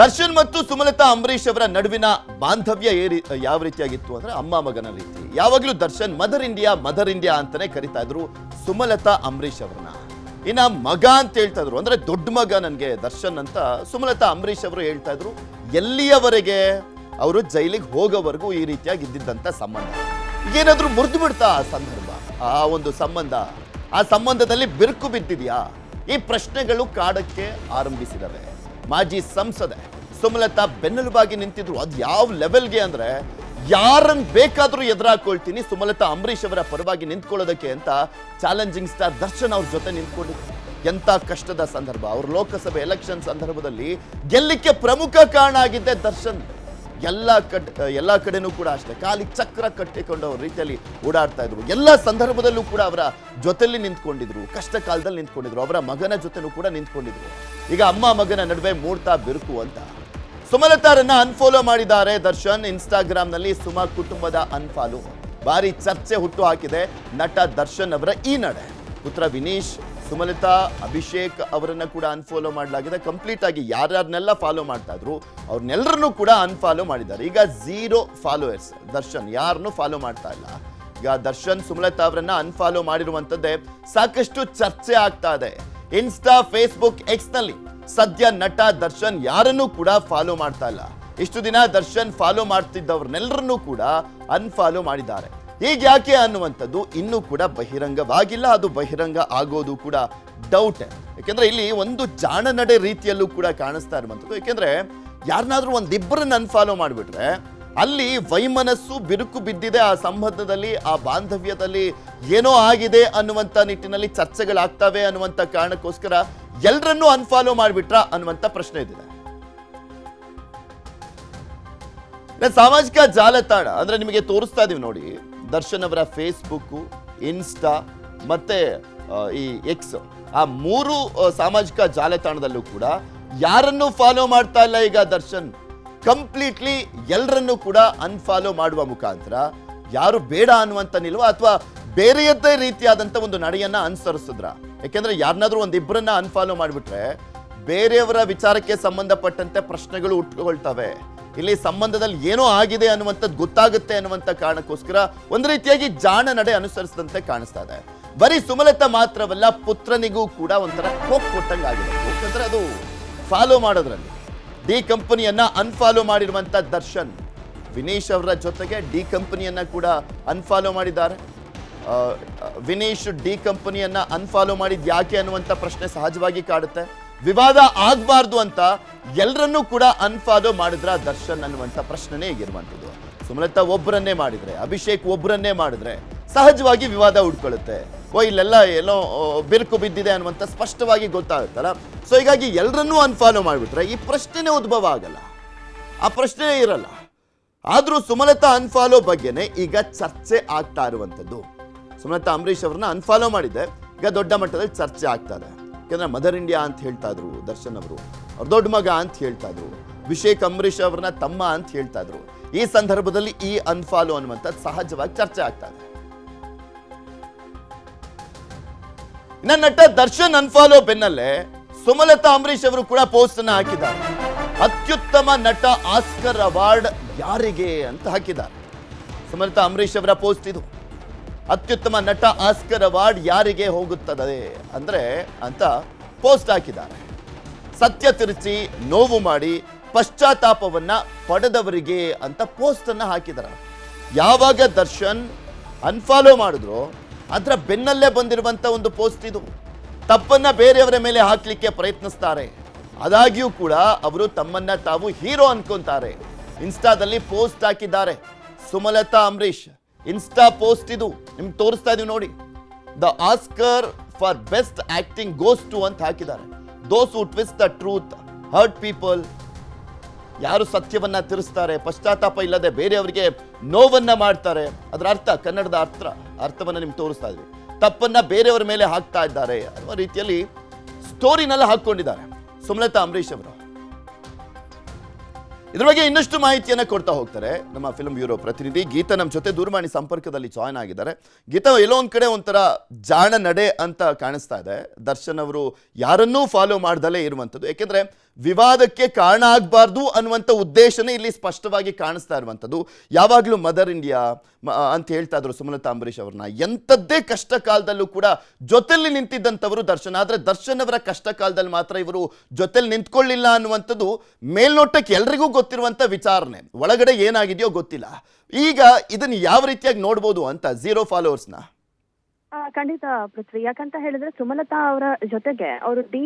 ದರ್ಶನ್ ಮತ್ತು ಸುಮಲತಾ ಅಂಬರೀಶ್ ಅವರ ನಡುವಿನ ಬಾಂಧವ್ಯ ಏ ರೀ- ಯಾವ ರೀತಿಯಾಗಿತ್ತು ಅಂದ್ರೆ ಅಮ್ಮ ಮಗನ ರೀತಿ. ಯಾವಾಗಲೂ Darshan mother India mother India ಅಂತಾನೆ ಕರಿತಾ ಇದ್ರು ಸುಮಲತಾ ಅಂಬರೀಶ್ ಅವ್ರನ್ನ. ಇನ್ನ ಮಗ ಅಂತ ಹೇಳ್ತಾ ಇದ್ರು, ಅಂದ್ರೆ ದೊಡ್ಡ ಮಗ ನನಗೆ ದರ್ಶನ್ ಅಂತ ಸುಮಲತಾ ಅಂಬರೀಶ್ ಅವರು ಹೇಳ್ತಾ ಇದ್ರು. ಎಲ್ಲಿಯವರೆಗೆ ಅವರು ಜೈಲಿಗೆ ಹೋಗೋವರೆಗೂ ಈ ರೀತಿಯಾಗಿ ಇದ್ದಿದ್ದಂತ ಸಂಬಂಧ. ಏನಾದ್ರೂ ಮುರಿದು ಬಿಡ್ತಾ ಆ ಸಂದರ್ಭ, ಆ ಒಂದು ಸಂಬಂಧ? ಆ ಸಂಬಂಧದಲ್ಲಿ ಬಿರುಕು ಬಿದ್ದಿದ್ಯಾ? ಈ ಪ್ರಶ್ನೆಗಳು ಕಾಡಕ್ಕೆ ಆರಂಭಿಸಿದವೆ. ಮಾಜಿ ಸಂಸದೆ ಸುಮಲತಾ ಬೆನ್ನೆಲುಬಾಗಿ ನಿಂತಿದ್ರು. ಅದು ಯಾವ ಲೆವೆಲ್ಗೆ ಅಂದ್ರೆ ಯಾರನ್ನ ಬೇಕಾದ್ರೂ ಎದುರಾಕೊಳ್ತೀನಿ, ಸುಮಲತಾ ಅಂಬರೀಶ್ ಅವರ ಪರವಾಗಿ ನಿಂತ್ಕೊಳ್ಳೋದಕ್ಕೆ ಅಂತ ಚಾಲೆಂಜಿಂಗ್ ಸ್ಟಾರ್ ದರ್ಶನ್ ಅವ್ರ ಜೊತೆ ನಿಂತ್ಕೊಂಡಿದ್ರು ಎಂಥ ಕಷ್ಟದ ಸಂದರ್ಭ. ಅವ್ರ ಲೋಕಸಭೆ ಎಲೆಕ್ಷನ್ ಸಂದರ್ಭದಲ್ಲಿ ಗೆಲ್ಲಿಕ್ಕೆ ಪ್ರಮುಖ ಕಾರಣ ಆಗಿದ್ದೆ ದರ್ಶನ್. ಎಲ್ಲ ಕಟ್ ಎಲ್ಲ ಕಡೆನೂ ಕೂಡ ಅಷ್ಟೇ. ಕಾಲಿಗೆ ಚಕ್ರ ಕಟ್ಟಿಕೊಂಡು ಅವ್ರ ರೀತಿಯಲ್ಲಿ ಓಡಾಡ್ತಾ ಇದ್ರು. ಎಲ್ಲ ಸಂದರ್ಭದಲ್ಲೂ ಕೂಡ ಅವರ ಜೊತೆಯಲ್ಲಿ ನಿಂತ್ಕೊಂಡಿದ್ರು. ಕಷ್ಟ ಕಾಲದಲ್ಲಿ ನಿಂತ್ಕೊಂಡಿದ್ರು. ಅವರ ಮಗನ ಜೊತೆನೂ ಕೂಡ ನಿಂತ್ಕೊಂಡಿದ್ರು. ಈಗ ಅಮ್ಮ ಮಗನ ನಡುವೆ ಮೂರ್ತಾ ಬಿರುಕು ಅಂತ. ಸುಮಲತಾರನ್ನ ಅನ್ಫಾಲೋ ಮಾಡಿದ್ದಾರೆ ದರ್ಶನ್. ಇನ್ಸ್ಟಾಗ್ರಾಮ್ನಲ್ಲಿ ಸುಮಾ ಕುಟುಂಬದ ಅನ್ಫಾಲೋ ಭಾರಿ ಚರ್ಚೆ ಹುಟ್ಟು ಹಾಕಿದೆ ನಟ ದರ್ಶನ್ ಅವರ ಈ ನಡೆ. ಪುತ್ರ ವಿನೀಶ್ ಸುಮಲತಾ, ಅಭಿಷೇಕ್ ಅವರನ್ನ ಕೂಡ ಅನ್ಫಾಲೋ ಮಾಡಲಾಗಿದೆ. ಕಂಪ್ಲೀಟ್ ಆಗಿ ಯಾರ್ಯಾರನ್ನೆಲ್ಲ ಫಾಲೋ ಮಾಡ್ತಾ ಇದ್ರು ಅವ್ರನ್ನೆಲ್ಲರನ್ನೂ ಕೂಡ ಅನ್ಫಾಲೋ ಮಾಡಿದ್ದಾರೆ. ಈಗ ಝೀರೋ ಫಾಲೋವರ್ಸ್ ದರ್ಶನ್ ಯಾರನ್ನು ಫಾಲೋ ಮಾಡ್ತಾ ಇಲ್ಲ. ಈಗ ದರ್ಶನ್, ಸುಮಲತಾ ಅವರನ್ನ ಅನ್ಫಾಲೋ ಮಾಡಿರುವಂತದ್ದೇ ಸಾಕಷ್ಟು ಚರ್ಚೆ ಆಗ್ತಾ ಇದೆ. ಇನ್ಸ್ಟಾ ಫೇಸ್ಬುಕ್ ಎಕ್ಸ್ನಲ್ಲಿ ಸದ್ಯ ನಟ, ದರ್ಶನ್ ಯಾರನ್ನೂ ಕೂಡ ಫಾಲೋ ಮಾಡ್ತಾ ಇಲ್ಲ. ಇಷ್ಟು ದಿನ ದರ್ಶನ್ ಫಾಲೋ ಮಾಡ್ತಿದ್ದವ್ರನ್ನೆಲ್ಲರನ್ನೂ ಕೂಡ ಅನ್ಫಾಲೋ ಮಾಡಿದ್ದಾರೆ. ಈಗ ಯಾಕೆ ಅನ್ನುವಂಥದ್ದು ಇನ್ನೂ ಕೂಡ ಬಹಿರಂಗವಾಗಿಲ್ಲ, ಅದು ಬಹಿರಂಗ ಆಗೋದು ಕೂಡ ಡೌಟ್ ಯಾಕೆಂದ್ರೆ ಇಲ್ಲಿ ಒಂದು ಜಾಣ ನಡೆ ರೀತಿಯಲ್ಲೂ ಕೂಡ ಕಾಣಿಸ್ತಾ ಇರುವಂಥದ್ದು. ಯಾಕೆಂದ್ರೆ ಯಾರನ್ನಾದ್ರೂ ಒಂದಿಬ್ಬರನ್ನ ಅನ್ಫಾಲೋ ಮಾಡಿಬಿಟ್ರೆ, ಅಲ್ಲಿ ವೈಮನಸ್ಸು ಬಿರುಕು ಬಿದ್ದಿದೆ, ಆ ಸಂಬಂಧದಲ್ಲಿ, ಆ ಬಾಂಧವ್ಯದಲ್ಲಿ ಏನೋ ಆಗಿದೆ ಅನ್ನುವಂಥ ನಿಟ್ಟಿನಲ್ಲಿ ಚರ್ಚೆಗಳಾಗ್ತವೆ ಅನ್ನುವಂಥ ಕಾರಣಕ್ಕೋಸ್ಕರ ಎಲ್ಲರನ್ನೂ ಅನ್ಫಾಲೋ ಮಾಡಿಬಿಟ್ರ ಅನ್ನುವಂಥ ಪ್ರಶ್ನೆ ಇದೆ. ಸಾಮಾಜಿಕ ಜಾಲತಾಣ ಅಂದ್ರೆ ನಿಮಗೆ ತೋರಿಸ್ತಾ ಇದೀವಿ ನೋಡಿ. ದರ್ಶನ್ ಅವರ ಫೇಸ್ಬುಕ್ಕು, ಇನ್ಸ್ಟಾ ಮತ್ತು ಈ ಎಕ್ಸ್ ಆ ಮೂರು ಸಾಮಾಜಿಕ ಜಾಲತಾಣದಲ್ಲೂ ಕೂಡ ಯಾರನ್ನು ಫಾಲೋ ಮಾಡ್ತಾ ಇಲ್ಲ ಈಗ ದರ್ಶನ್. ಕಂಪ್ಲೀಟ್ಲಿ ಎಲ್ಲರನ್ನೂ ಕೂಡ ಅನ್ಫಾಲೋ ಮಾಡುವ ಮುಖಾಂತರ ಯಾರು ಬೇಡ ಅನ್ನುವಂಥ ನಿಲ್ವ ಅಥವಾ ಬೇರೆಯದ್ದೇ ರೀತಿಯಾದಂಥ ಒಂದು ನಡೆಯನ್ನು ಅನುಸರಿಸಿದ್ರ. ಯಾಕೆಂದ್ರೆ ಯಾರನ್ನಾದ್ರೂ ಒಂದಿಬ್ಬರನ್ನ ಅನ್ಫಾಲೋ ಮಾಡಿಬಿಟ್ರೆ ಬೇರೆಯವರ ವಿಚಾರಕ್ಕೆ ಸಂಬಂಧಪಟ್ಟಂತೆ ಪ್ರಶ್ನೆಗಳು ಹುಟ್ಟುಕೊಳ್ತವೆ ಇಲ್ಲಿ ಸಂಬಂಧದಲ್ಲಿ ಏನೋ ಆಗಿದೆ ಅನ್ನುವಂಥದ್ದು ಗೊತ್ತಾಗುತ್ತೆ ಅನ್ನುವಂಥ ಕಾರಣಕ್ಕೋಸ್ಕರ ಒಂದು ರೀತಿಯಾಗಿ ಜಾಣ ನಡೆ ಅನುಸರಿಸಿದಂತೆ ಕಾಣಿಸ್ತಾ ಇದೆ. ಬರೀ ಸುಮಲತಾ ಮಾತ್ರವಲ್ಲ, ಪುತ್ರನಿಗೂ ಕೂಡ ಒಂಥರ ಕೋಕ್ ಕೊಟ್ಟಂಗೆ ಆಗಿದೆ. ಯಾಕಂದ್ರೆ ಅದು ಫಾಲೋ ಮಾಡೋದ್ರಲ್ಲಿ. ಡಿ ಕಂಪನಿಯನ್ನ ಅನ್ಫಾಲೋ ಮಾಡಿರುವಂತ ದರ್ಶನ್, ವಿನೇಶ್ ಅವರ ಜೊತೆಗೆ ಡಿ ಕಂಪನಿಯನ್ನ ಕೂಡ ಅನ್ಫಾಲೋ ಮಾಡಿದ್ದಾರೆ. ವಿನೇಶ್ ವಿನೀಶ್ ಡಿ ಕಂಪನಿಯನ್ನ ಅನ್ಫಾಲೋ ಮಾಡಿದ್ ಯಾಕೆ ಅನ್ನುವಂಥ ಪ್ರಶ್ನೆ ಸಹಜವಾಗಿ ಕಾಡುತ್ತೆ. ವಿವಾದ ಆಗಬಾರ್ದು ಅಂತ ಎಲ್ಲರನ್ನೂ ಕೂಡ ಅನ್ಫಾಲೋ ಮಾಡಿದ್ರ ದರ್ಶನ್ ಅನ್ನುವಂಥ ಪ್ರಶ್ನೆನೇ ಈಗಿರುವಂಥದ್ದು ಸುಮಲತಾ ಒಬ್ಬರನ್ನೇ ಮಾಡಿದ್ರೆ, ಅಭಿಷೇಕ್ ಒಬ್ಬರನ್ನೇ ಮಾಡಿದ್ರೆ ಸಹಜವಾಗಿ ವಿವಾದ ಉಟ್ಕೊಳ್ಳುತ್ತೆ ಓ, ಇಲ್ಲೆಲ್ಲ ಏನೋ ಬಿರುಕು ಬಿದ್ದಿದೆ ಅನ್ನುವಂಥ ಸ್ಪಷ್ಟವಾಗಿ ಗೊತ್ತಾಗುತ್ತಲ್ಲ? ಸೊ ಹೀಗಾಗಿ ಎಲ್ಲರನ್ನೂ ಅನ್ಫಾಲೋ ಮಾಡಿಬಿಟ್ರೆ ಈ ಪ್ರಶ್ನೆನೇ ಉದ್ಭವ ಆಗಲ್ಲ. ಆ ಪ್ರಶ್ನೆ ಇರಲ್ಲ. ಆದರೂ ಸುಮಲತಾ ಅನ್ಫಾಲೋ ಬಗ್ಗೆನೇ ಈಗ ಚರ್ಚೆ ಆಗ್ತಾ ಇರುವಂಥದ್ದು. ಸುಮಲತಾ ಅಂಬರೀಷ್ ಅವ್ರನ್ನ ಅನ್ಫಾಲೋ ಮಾಡಿದ್ದೆ. ಈಗ ದೊಡ್ಡ ಮಟ್ಟದಲ್ಲಿ ಚರ್ಚೆ ಆಗ್ತಾ ಇದೆ. ಯಾಕಂದ್ರೆ ಮದರ್ ಇಂಡಿಯಾ ಅಂತ ಹೇಳ್ತಾ ಇದ್ರು ದರ್ಶನ್ ಅವರು. ಅವ್ರ ದೊಡ್ಡ ಮಗ ಅಂತ ಹೇಳ್ತಾ ಇದ್ರು. ಅಭಿಷೇಕ್ ಅಂಬರೀಶ್ ಅವ್ರನ್ನ ತಮ್ಮ ಅಂತ ಹೇಳ್ತಾ ಇದ್ರು. ಈ ಸಂದರ್ಭದಲ್ಲಿ ಈ ಅನ್ಫಾಲೋ ಅನ್ನುವಂಥದ್ದು ಸಹಜವಾಗಿ ಚರ್ಚೆ ಆಗ್ತಾ ಇದೆ. ಇನ್ನ ನಟ ದರ್ಶನ್ ಅನ್ಫಾಲೋ ಬೆನ್ನಲ್ಲೇ ಸುಮಲತಾ ಅಂಬರೀಶ್ ಅವರು ಕೂಡ ಪೋಸ್ಟ್ ಅನ್ನ ಹಾಕಿದ್ದಾರೆ. ಅತ್ಯುತ್ತಮ ನಟ ಆಸ್ಕರ್ ಅವಾರ್ಡ್ ಯಾರಿಗೆ ಅಂತ ಹಾಕಿದ್ದಾರೆ. ಸುಮಲತಾ ಅಂಬರೀಶ್ ಅವರ ಪೋಸ್ಟ್ ಇದು. ಅತ್ಯುತ್ತಮ ನಟ ಆಸ್ಕರ್ ಅವಾರ್ಡ್ ಯಾರಿಗೆ ಹೋಗುತ್ತದೆ ಅಂದ್ರೆ ಅಂತ ಪೋಸ್ಟ್ ಹಾಕಿದ್ದಾರೆ. ಸತ್ಯ ತಿರುಚಿ, ನೋವು ಮಾಡಿ, ಪಶ್ಚಾತ್ತಾಪವನ್ನ ಪಡೆದವರಿಗೆ ಅಂತ ಪೋಸ್ಟ್ ಅನ್ನ ಹಾಕಿದ್ದಾರೆ. ಯಾವಾಗ ದರ್ಶನ್ ಅನ್ಫಾಲೋ ಮಾಡಿದ್ರು, ಅದರ ಬೆನ್ನಲ್ಲೇ ಬಂದಿರುವಂತ ಒಂದು ಪೋಸ್ಟ್ ಇದು. ತಪ್ಪನ್ನ ಬೇರೆಯವರ ಮೇಲೆ ಹಾಕ್ಲಿಕ್ಕೆ ಪ್ರಯತ್ನಿಸ್ತಾರೆ. ಆದಾಗ್ಯೂ ಕೂಡ ಅವರು ತಮ್ಮನ್ನ ತಾವು ಹೀರೋ ಅನ್ಕೊಂತಾರೆ. ಇನ್ಸ್ಟಾದಲ್ಲಿ ಪೋಸ್ಟ್ ಹಾಕಿದ್ದಾರೆ ಸುಮಲತಾ ಅಂಬರೀಶ್ ಇನ್ಸ್ಟಾ ಪೋಸ್ಟ್ ಇದು, ನಿಮ್ಗೆ ತೋರಿಸ್ತಾ ಇದೀವಿ ನೋಡಿ. The Oscar for best acting goes to ಅಂತ ಹಾಕಿದ್ದಾರೆ. Those who twist the truth hurt people ಯಾರು ಸತ್ಯವನ್ನ ತಿರುಸ್ತಾರೆ, ಪಶ್ಚಾತ್ತಾಪ ಇಲ್ಲದೆ ಬೇರೆಯವರಿಗೆ ನೋವನ್ನ ಮಾಡ್ತಾರೆ. ಅದರ ಅರ್ಥ, ಕನ್ನಡದ ಅರ್ಥ, ಅರ್ಥವನ್ನ ನಿಮ್ಗೆ ತೋರಿಸ್ತಾ ಇದ್ವಿ. ತಪ್ಪನ್ನ ಬೇರೆಯವರ ಮೇಲೆ ಹಾಕ್ತಾ ಇದ್ದಾರೆ ಅನ್ನೋ ರೀತಿಯಲ್ಲಿ ಸ್ಟೋರಿನೆಲ್ಲ ಹಾಕೊಂಡಿದ್ದಾರೆ ಸುಮಲತಾ ಅಂಬರೀಶ್ ಅವರು. ಇದ್ರ ಬಗ್ಗೆ ಇನ್ನಷ್ಟು ಮಾಹಿತಿಯನ್ನು ಕೊಡ್ತಾ ಹೋಗ್ತಾರೆ. ನಮ್ಮ ಫಿಲ್ಮ್ ಬ್ಯೂರೋ ಪ್ರತಿನಿಧಿ ಗೀತಾ ನಮ್ಮ ಜೊತೆ ದೂರವಾಣಿ ಸಂಪರ್ಕದಲ್ಲಿ ಜಾಯ್ನ್ ಆಗಿದ್ದಾರೆ. ಗೀತಾ, ಎಲ್ಲೋ ಒಂದು ಕಡೆ ಒಂಥರ ಜಾಣ ನಡೆ ಅಂತ ಕಾಣಿಸ್ತಾ ಇದೆ. ದರ್ಶನ್ ಅವರು ಯಾರನ್ನೂ ಫಾಲೋ ಮಾಡ್ದಲೇ ಇರುವಂಥದ್ದು. ಯಾಕೆಂದ್ರೆ ವಿವಾದಕ್ಕೆ ಕಾರಣ ಆಗಬಾರ್ದು ಅನ್ನುವಂಥ ಉದ್ದೇಶನೇ ಇಲ್ಲಿ ಸ್ಪಷ್ಟವಾಗಿ ಕಾಣಿಸ್ತಾ ಇರುವಂಥದ್ದು. ಯಾವಾಗಲೂ ಮದರ್ ಇಂಡಿಯಾ ಅಂತ ಹೇಳ್ತಾ ಇದ್ರು ಸುಮಲತಾ ಅಂಬರೀಶ್ ಅವ್ರನ್ನ. ಎಂಥದ್ದೇ ಕಷ್ಟ ಕಾಲದಲ್ಲೂ ಕೂಡ ಜೊತೆಲಿ ನಿಂತಿದ್ದಂಥವರು ದರ್ಶನ್. ಆದರೆ ದರ್ಶನ್ ಅವರ ಕಷ್ಟ ಕಾಲದಲ್ಲಿ ಮಾತ್ರ ಇವರು ಜೊತೆಲಿ ನಿಂತ್ಕೊಳ್ಳಿಲ್ಲ ಅನ್ನುವಂಥದ್ದು ಮೇಲ್ನೋಟಕ್ಕೆ ಎಲ್ರಿಗೂ ಗೊತ್ತಿರುವಂಥ ವಿಚಾರಣೆ. ಒಳಗಡೆ ಏನಾಗಿದೆಯೋ ಗೊತ್ತಿಲ್ಲ. ಈಗ ಇದನ್ನು ಯಾವ ರೀತಿಯಾಗಿ ನೋಡ್ಬೋದು ಅಂತ ಝೀರೋ ಫಾಲೋವರ್ಸ್ನ ಖಂಡಿತ ಪೃಥ್ವಿ. ಯಾಕಂತ ಹೇಳಿದ್ರೆ ಸುಮಲತಾ ಅವರ ಜೊತೆಗೆ ಅವರು ಡಿ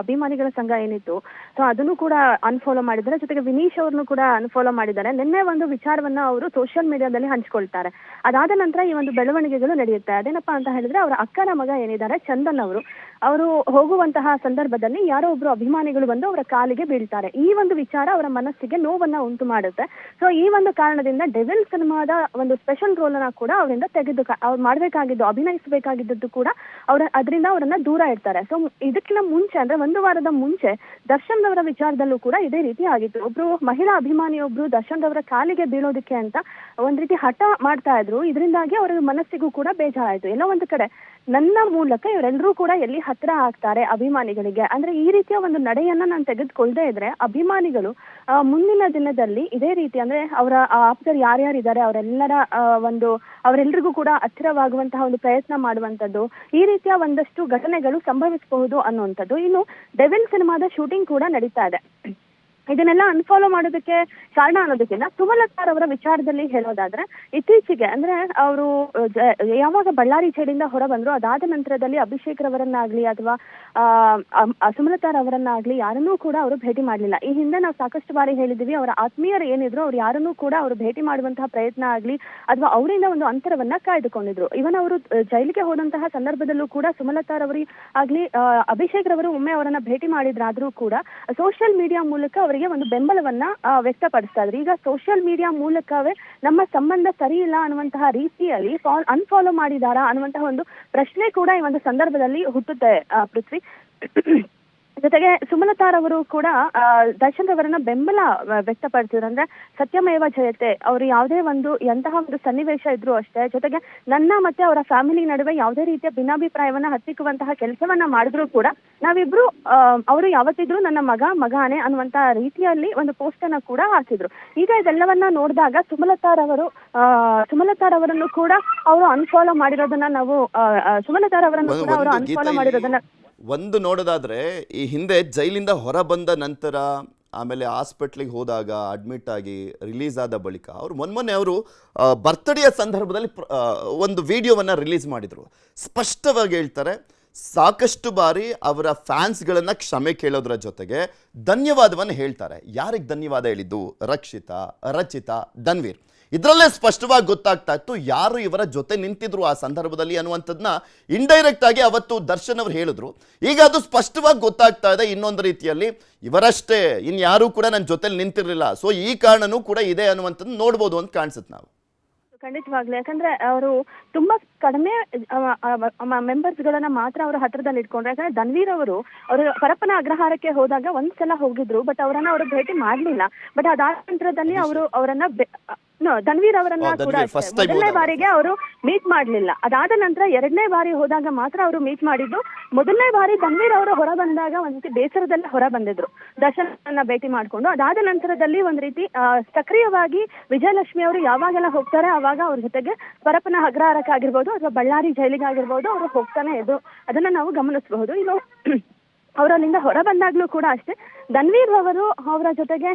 ಅಭಿಮಾನಿಗಳ ಸಂಘ ಏನಿತ್ತು, ಸೊ ಅದನ್ನು ಕೂಡ ಅನ್ಫಾಲೋ ಮಾಡಿದ್ದಾರೆ. ಜೊತೆಗೆ ವಿನೀಶ್ ಅವ್ರನ್ನು ಕೂಡ ಅನ್ಫಾಲೋ ಮಾಡಿದ್ದಾರೆ. ನಿನ್ನೆ ಒಂದು ವಿಚಾರವನ್ನ ಅವರು ಸೋಷಿಯಲ್ ಮೀಡಿಯಾದಲ್ಲಿ ಹಂಚಿಕೊಳ್ತಾರೆ. ಅದಾದ ನಂತರ ಈ ಒಂದು ಬೆಳವಣಿಗೆಗಳು ನಡೆಯುತ್ತೆ. ಅದೇನಪ್ಪಾ ಅಂತ ಹೇಳಿದ್ರೆ ಅವರ ಅಕ್ಕನ ಮಗ ಏನಿದ್ದಾರೆ, ಚಂದನ್ ಅವರು. ಅವರು ಹೋಗುವಂತಹ ಸಂದರ್ಭದಲ್ಲಿ ಯಾರೋ ಒಬ್ರು ಅಭಿಮಾನಿಗಳು ಬಂದು ಅವರ ಕಾಲಿಗೆ ಬೀಳ್ತಾರೆ. ಈ ಒಂದು ವಿಚಾರ ಅವರ ಮನಸ್ಸಿಗೆ ನೋವನ್ನ ಉಂಟು ಮಾಡುತ್ತೆ. ಸೊ ಈ ಒಂದು ಕಾರಣದಿಂದ ಡೆವಿಲ್ ಸಿನಿಮಾದ ಒಂದು ಸ್ಪೆಷಲ್ ರೋಲ್ ಅನ್ನ ಕೂಡ ಅವರಿಂದ ತೆಗೆದು ಅವ್ರು ಮಾಡ್ಬೇಕಾಗಿದ್ದು ಅಭಿನಯಿಸಬೇಕಾಗಿದ್ದದ್ದು ಕೂಡ ಅವರ ಅದರಿಂದ ಅವರನ್ನ ದೂರ ಇಡ್ತಾರೆ. ಸೊ ಇದಕ್ಕಿಂತ ಮುಂಚೆ ಅಂದ್ರೆ ಒಂದು ವಾರದ ಮುಂಚೆ ದರ್ಶನ್ ಅವರ ವಿಚಾರದಲ್ಲೂ ಕೂಡ ಇದೇ ರೀತಿ ಆಗಿತ್ತು. ಒಬ್ರು ಮಹಿಳಾ ಅಭಿಮಾನಿಯೊಬ್ರು ದರ್ಶನ್ ಅವರ ಕಾಲಿಗೆ ಬೀಳೋದಕ್ಕೆ ಅಂತ ಒಂದ್ ರೀತಿ ಹಠ ಮಾಡ್ತಾ ಇದ್ರು. ಇದರಿಂದಾಗಿ ಅವರ ಮನಸ್ಸಿಗೂ ಕೂಡ ಬೇಜಾರಾಯ್ತು. ಎಲ್ಲೋ ಒಂದು ಕಡೆ ನನ್ನ ಮೂಲಕ ಇವರೆಲ್ಲರೂ ಕೂಡ ಎಲ್ಲಿ ಹತ್ರ ಆಗ್ತಾರೆ ಅಭಿಮಾನಿಗಳಿಗೆ. ಅಂದ್ರೆ ಈ ರೀತಿಯ ಒಂದು ನಡೆಯನ್ನ ನಾನು ತೆಗೆದುಕೊಳ್ದೇ ಇದ್ರೆ ಅಭಿಮಾನಿಗಳು ಮುಂದಿನ ದಿನದಲ್ಲಿ ಇದೇ ರೀತಿ ಅಂದ್ರೆ ಅವರ ಆಪ್ತರು ಯಾರ್ಯಾರಿದ್ದಾರೆ ಅವರೆಲ್ಲರ ಒಂದು ಅವರೆಲ್ಲರಿಗೂ ಕೂಡ ಹತ್ತಿರವಾಗುವಂತಹ ಒಂದು ಪ್ರಯತ್ನ ಮಾಡುವಂತದ್ದು ಈ ರೀತಿಯ ಒಂದಷ್ಟು ಘಟನೆಗಳು ಸಂಭವಿಸಬಹುದು ಅನ್ನುವಂಥದ್ದು. ಇನ್ನು ಡೆವಿಲ್ ಸಿನಿಮಾದ ಶೂಟಿಂಗ್ ಕೂಡ ನಡೀತಾ ಇದೆ. ಇದನ್ನೆಲ್ಲ ಅನ್ಫಾಲೋ ಮಾಡೋದಕ್ಕೆ ಕಾರಣ ಅನ್ನೋದಕ್ಕಿಂತ ಸುಮಲತಾರ್ ಅವರ ವಿಚಾರದಲ್ಲಿ ಹೇಳೋದಾದ್ರೆ, ಇತ್ತೀಚೆಗೆ ಅಂದ್ರೆ ಅವರು ಯಾವಾಗ ಬಳ್ಳಾರಿ ಸೈಡಿಂದ ಹೊರ ಬಂದ್ರು ಅದಾದ ನಂತರದಲ್ಲಿ ಅಭಿಷೇಕ್ ರವರನ್ನಾಗ್ಲಿ ಅಥವಾ ಸುಮಲತಾರ್ ಅವರನ್ನಾಗ್ಲಿ ಯಾರನ್ನೂ ಕೂಡ ಅವರು ಭೇಟಿ ಮಾಡಲಿಲ್ಲ. ಈ ಹಿಂದೆ ನಾವು ಸಾಕಷ್ಟು ಬಾರಿ ಹೇಳಿದೀವಿ ಅವರ ಆತ್ಮೀಯರು ಏನಿದ್ರು ಅವ್ರು ಯಾರನ್ನೂ ಕೂಡ ಅವರು ಭೇಟಿ ಮಾಡುವಂತಹ ಪ್ರಯತ್ನ ಆಗ್ಲಿ, ಅಥವಾ ಅವರಿಂದ ಒಂದು ಅಂತರವನ್ನ ಕಾಯ್ದುಕೊಂಡಿದ್ರು. ಇವನ್ ಅವರು ಜೈಲಿಗೆ ಹೋದಂತಹ ಸಂದರ್ಭದಲ್ಲೂ ಕೂಡ ಸುಮಲತಾರ್ ಅವರಿ ಆಗ್ಲಿ ಅಭಿಷೇಕ್ ರವರು ಒಮ್ಮೆ ಅವರನ್ನ ಭೇಟಿ ಮಾಡಿದ್ರಾದ್ರೂ ಕೂಡ ಸೋಷಿಯಲ್ ಮೀಡಿಯಾ ಮೂಲಕ ಅವರಿಗೆ ಒಂದು ಬೆಂಬಲವನ್ನ ವ್ಯಕ್ತಪಡಿಸ್ತಾ ಇದ್ರು. ಈಗ ಸೋಷಿಯಲ್ ಮೀಡಿಯಾ ಮೂಲಕವೇ ನಮ್ಮ ಸಂಬಂಧ ಸರಿ ಇಲ್ಲ ಅನ್ನುವಂತಹ ರೀತಿಯಲ್ಲಿ ಅನ್ಫಾಲೋ ಮಾಡಿದಾರಾ ಅನ್ನುವಂತಹ ಒಂದು ಪ್ರಶ್ನೆ ಕೂಡ ಈ ಒಂದು ಸಂದರ್ಭದಲ್ಲಿ ಹುಟ್ಟುತ್ತೆ ಪೃಥ್ವಿ. ಜೊತೆಗೆ ಸುಮಲತಾ ಅವರು ಕೂಡ ದರ್ಶನ್ ರವರನ್ನ ಬೆಂಬಲ ವ್ಯಕ್ತಪಡಿಸಿದ್ರು. ಅಂದ್ರೆ ಸತ್ಯಮೇವ ಜಯತೆ ಅವರು ಯಾವುದೇ ಒಂದು ಎಂತಹ ಒಂದು ಸನ್ನಿವೇಶ ಇದ್ರು ಅಷ್ಟೇ. ಜೊತೆಗೆ ನನ್ನ ಮತ್ತೆ ಅವರ ಫ್ಯಾಮಿಲಿ ನಡುವೆ ಯಾವುದೇ ರೀತಿಯ ಭಿನ್ನಾಭಿಪ್ರಾಯವನ್ನ ಹತ್ತಿಕ್ಕುವಂತಹ ಕೆಲಸವನ್ನ ಮಾಡಿದ್ರು ಕೂಡ ನಾವಿಬ್ರು ಅವರು ಯಾವತ್ತಿದ್ರು ನನ್ನ ಮಗ ಮಗಾನೆ ಅನ್ನುವಂತ ರೀತಿಯಲ್ಲಿ ಒಂದು ಪೋಸ್ಟ್ ಅನ್ನ ಕೂಡ ಹಾಕಿದ್ರು. ಈಗ ಇದೆಲ್ಲವನ್ನ ನೋಡಿದಾಗ ಸುಮಲತಾ ರವರು ಆ, ಸುಮಲತಾ ಅವರನ್ನು ಕೂಡ ಅವರು ಅನ್ಫಾಲೋ ಮಾಡಿರೋದನ್ನ ನಾವು ಸುಮಲತಾರವರನ್ನು ಸುಮಲತಾರ್ ಕೂಡ ಅವರು ಅನ್ಫಾಲೋ ಮಾಡಿರೋದನ್ನ ಒಂದು ನೋಡೋದಾದರೆ, ಈ ಹಿಂದೆ ಜೈಲಿಂದ ಹೊರ ಬಂದ ನಂತರ ಆಮೇಲೆ ಹಾಸ್ಪಿಟ್ಲಿಗೆ ಹೋದಾಗ, ಅಡ್ಮಿಟ್ ಆಗಿ ರಿಲೀಸ್ ಆದ ಬಳಿಕ ಅವರು ಮೊನ್ನೆ ಅವರು ಬರ್ತ್ಡೇಯ ಸಂದರ್ಭದಲ್ಲಿ ಒಂದು ವಿಡಿಯೋವನ್ನು ರಿಲೀಸ್ ಮಾಡಿದರು. ಸ್ಪಷ್ಟವಾಗಿ ಹೇಳ್ತಾರೆ, ಸಾಕಷ್ಟು ಬಾರಿ ಅವರ ಫ್ಯಾನ್ಸ್ಗಳನ್ನು ಕ್ಷಮೆ ಕೇಳೋದ್ರ ಜೊತೆಗೆ ಧನ್ಯವಾದವನ್ನು ಹೇಳ್ತಾರೆ. ಯಾರಿಗೆ ಧನ್ಯವಾದ ಹೇಳಿದ್ದು? ರಕ್ಷಿತಾ, ರಚಿತಾ, ಧನ್ವೀರ್. ಇದರಲ್ಲೇ ಸ್ಪಷ್ಟವಾಗಿ ಗೊತ್ತಾಗ್ತಾ ಇತ್ತು ಯಾರು ಇವರ ಜೊತೆ ನಿಂತಿದ್ರು ಆ ಸಂದರ್ಭದಲ್ಲಿ ಅನ್ನುವಂಥದ್ದನ್ನ ಇಂಡೈರೆಕ್ಟ್ ಆಗಿ ಅವತ್ತು ದರ್ಶನ್ ಅವರು ಹೇಳಿದ್ರು. ಈಗ ಅದು ಸ್ಪಷ್ಟವಾಗಿ ಗೊತ್ತಾಗ್ತಾ ಇದೆ ಇನ್ನೊಂದು ರೀತಿಯಲ್ಲಿ ಇವರಷ್ಟೇ ಇನ್ಯಾರೂ ಕೂಡ ನನ್ನ ಜೊತೆಲಿ ನಿಂತಿರಲಿಲ್ಲ. ಸೊ ಈ ಕಾರಣನೂ ಕೂಡ ಇದೆ ಅನ್ನುವಂಥದ್ದು ನೋಡ್ಬೋದು ಅಂತ ಕಾಣಿಸುತ್ತೆ ನಾವು. ಖಂಡಿತವಾಗ್ಲೂ. ಯಾಕಂದ್ರೆ ಅವರು ತುಂಬಾ ಕಡಿಮೆ ಮೆಂಬರ್ಸ್ ಗಳನ್ನ ಮಾತ್ರ ಅವರ ಹತ್ರದಲ್ಲಿ ಇಟ್ಕೊಂಡ್ರೆ ಯಾಕಂದ್ರೆ ಧನ್ವೀರ್ ಅವರು ಅವರು ಪರಪ್ಪನ ಅಗ್ರಹಾರಕ್ಕೆ ಹೋದಾಗ ಒಂದ್ಸಲ ಹೋಗಿದ್ರು ಬಟ್ ಅವರನ್ನ ಅವರು ಭೇಟಿ ಮಾಡ್ಲಿಲ್ಲ. ಬಟ್ ಅದಾದ ನಂತರದಲ್ಲಿ ಅವರು ಅವರನ್ನ ಧನ್ವೀರ್ ಅವರನ್ನ ಕೂಡ ಮೊದಲನೇ ಬಾರಿಗೆ ಅವರು ಮೀಟ್ ಮಾಡ್ಲಿಲ್ಲ. ಅದಾದ ನಂತರ ಎರಡನೇ ಬಾರಿ ಹೋದಾಗ ಮಾತ್ರ ಅವರು ಮೀಟ್ ಮಾಡಿದ್ದು. ಮೊದಲನೇ ಬಾರಿ ಧನ್ವೀರ್ ಅವರು ಹೊರ ಬಂದಾಗ ಒಂದ್ ರೀತಿ ಬೇಸರದಲ್ಲಿ ಹೊರ ಬಂದಿದ್ರು. ದರ್ಶನ ಭೇಟಿ ಮಾಡ್ಕೊಂಡು. ಅದಾದ ನಂತರದಲ್ಲಿ ಒಂದ್ ರೀತಿ ಸಕ್ರಿಯವಾಗಿ ವಿಜಯಲಕ್ಷ್ಮಿ ಅವರು ಯಾವಾಗೆಲ್ಲ ಹೋಗ್ತಾರೆ ಅವಾಗ ಅವ್ರ ಜೊತೆಗೆ ಪರಪ್ಪನ ಅಗ್ರಹಾರಕ್ಕಾಗಿರ್ಬೋದು ಅಥವಾ ಬಳ್ಳಾರಿ ಜೈಲಿಗೆ ಆಗಿರ್ಬೋದು ಅವರು ಹೋಗ್ತಾನೆ ಇದ್ದು ಅದನ್ನ ನಾವು ಗಮನಿಸಬಹುದು. ಇನ್ನು ಅವರು ಅಲ್ಲಿಂದ ಹೊರ ಬಂದಾಗ್ಲೂ ಕೂಡ ಅಷ್ಟೇ, ಧನ್ವೀರ್ ಅವರು ಅವರ ಜೊತೆಗೆ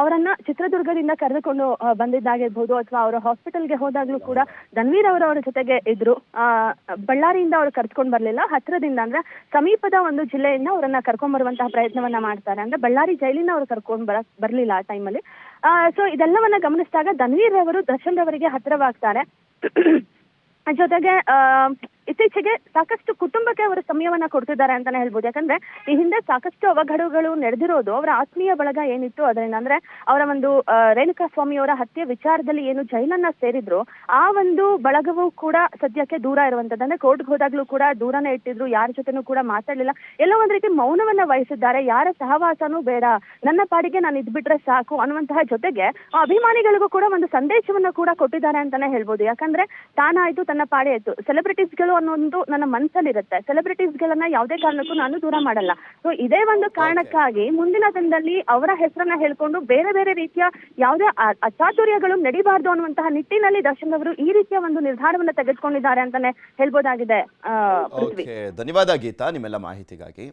ಅವರನ್ನ ಚಿತ್ರದುರ್ಗದಿಂದ ಕರೆದುಕೊಂಡು ಬಂದಿದ್ದಾಗಿರ್ಬೋದು ಅಥವಾ ಅವರ ಹಾಸ್ಪಿಟಲ್ಗೆ ಹೋದಾಗ್ಲೂ ಕೂಡ ಧನ್ವೀರ್ ಅವರು ಅವರ ಜೊತೆಗೆ ಇದ್ರು. ಬಳ್ಳಾರಿಯಿಂದ ಅವರು ಕರ್ಕೊಂಡು ಬರ್ಲಿಲ್ಲ. ಹತ್ರದಿಂದ ಅಂದ್ರೆ ಸಮೀಪದ ಒಂದು ಜಿಲ್ಲೆಯಿಂದ ಅವರನ್ನ ಕರ್ಕೊಂಡ್ ಬರುವಂತಹ ಪ್ರಯತ್ನವನ್ನ ಮಾಡ್ತಾರೆ. ಅಂದ್ರೆ ಬಳ್ಳಾರಿ ಜೈಲಿನ ಅವರು ಕರ್ಕೊಂಡ್ ಬರ, ಬರ್ಲಿಲ್ಲ ಆ ಟೈಮಲ್ಲಿ ಸೊ ಇದೆಲ್ಲವನ್ನ ಗಮನಿಸಿದಾಗ ಧನ್ವೀರ್ ಅವರು ದರ್ಶನ್ ಅವರಿಗೆ ಹತ್ತಿರವಾಗ್ತಾರೆ. ಜೊತೆಗೆ ಆ, ಇತ್ತೀಚೆಗೆ ಸಾಕಷ್ಟು ಕುಟುಂಬಕ್ಕೆ ಅವರು ಸಮಯವನ್ನ ಕೊಡ್ತಿದ್ದಾರೆ ಅಂತಾನೆ ಹೇಳ್ಬೋದು. ಯಾಕಂದ್ರೆ ಈ ಹಿಂದೆ ಸಾಕಷ್ಟು ಅವಘಡಗಳು ನಡೆದಿರೋದು ಅವರ ಆತ್ಮೀಯ ಬಳಗ ಏನಿತ್ತು ಅದರಿಂದ. ಅಂದ್ರೆ ಅವರ ಒಂದು ರೇಣುಕಾ ಸ್ವಾಮಿ ಅವರ ಹತ್ಯೆ ವಿಚಾರದಲ್ಲಿ ಏನು ಜೈಲನ್ನ ಸೇರಿದ್ರು, ಆ ಒಂದು ಬಳಗವು ಕೂಡ ಸದ್ಯಕ್ಕೆ ದೂರ ಇರುವಂತದ್ದು ಅಂದ್ರೆ ಕೋರ್ಟ್ಗೆ ಹೋದಾಗ್ಲೂ ಕೂಡ ದೂರನೇ ಇಟ್ಟಿದ್ರು, ಯಾರ ಜೊತೆನೂ ಕೂಡ ಮಾತಾಡ್ಲಿಲ್ಲ. ಎಲ್ಲೋ ಒಂದ್ ರೀತಿ ಮೌನವನ್ನ ವಹಿಸಿದ್ದಾರೆ. ಯಾರ ಸಹವಾಸನೂ ಬೇಡ. ನನ್ನ ಪಾಡಿಗೆ ನಾನು ಇದ್ಬಿಟ್ರೆ ಸಾಕು ಅನ್ನುವಂತಹ ಜೊತೆಗೆ ಅಭಿಮಾನಿಗಳಿಗೂ ಕೂಡ ಒಂದು ಸಂದೇಶವನ್ನ ಕೂಡ ಕೊಟ್ಟಿದ್ದಾರೆ ಅಂತಾನೆ ಹೇಳ್ಬೋದು. ಯಾಕಂದ್ರೆ ತಾನಾಯ್ತು, ತನ್ನ ಪಾಡಿ ಆಯ್ತು ಸೆಲೆಬ್ರಿಟೀಸ್ಗಳು ಅನ್ನೋದು ನನ್ನ ಮನಸ್ಸಲ್ಲಿರುತ್ತೆ ಸೆಲೆಬ್ರಿಟೀಸ್ಗಳನ್ನ ಯಾವುದೇ ಕಾರಣಕ್ಕೂ ನಾನು ದೂರ ಮಾಡಲ್ಲ. ಸೊ ಇದೇ ಒಂದು ಕಾರಣಕ್ಕಾಗಿ ಮುಂದಿನ ದಿನದಲ್ಲಿ ಅವರ ಹೆಸರನ್ನ ಹೇಳ್ಕೊಂಡು ಬೇರೆ ಬೇರೆ ರೀತಿಯ ಯಾವುದೇ ಅಚಾತುರ್ಯಗಳು ನಡಿಬಾರ್ದು ಅನ್ನುವಂತಹ ನಿಟ್ಟಿನಲ್ಲಿ ದರ್ಶನ್ ಅವರು ಈ ರೀತಿಯ ಒಂದು ನಿರ್ಧಾರವನ್ನ ತೆಗೆದುಕೊಂಡಿದ್ದಾರೆ ಅಂತಾನೆ ಹೇಳ್ಬೋದಾಗಿದೆ ಧನ್ಯವಾದ ಗೀತಾ ನಿಮ್ಮೆಲ್ಲ ಮಾಹಿತಿಗಾಗಿ.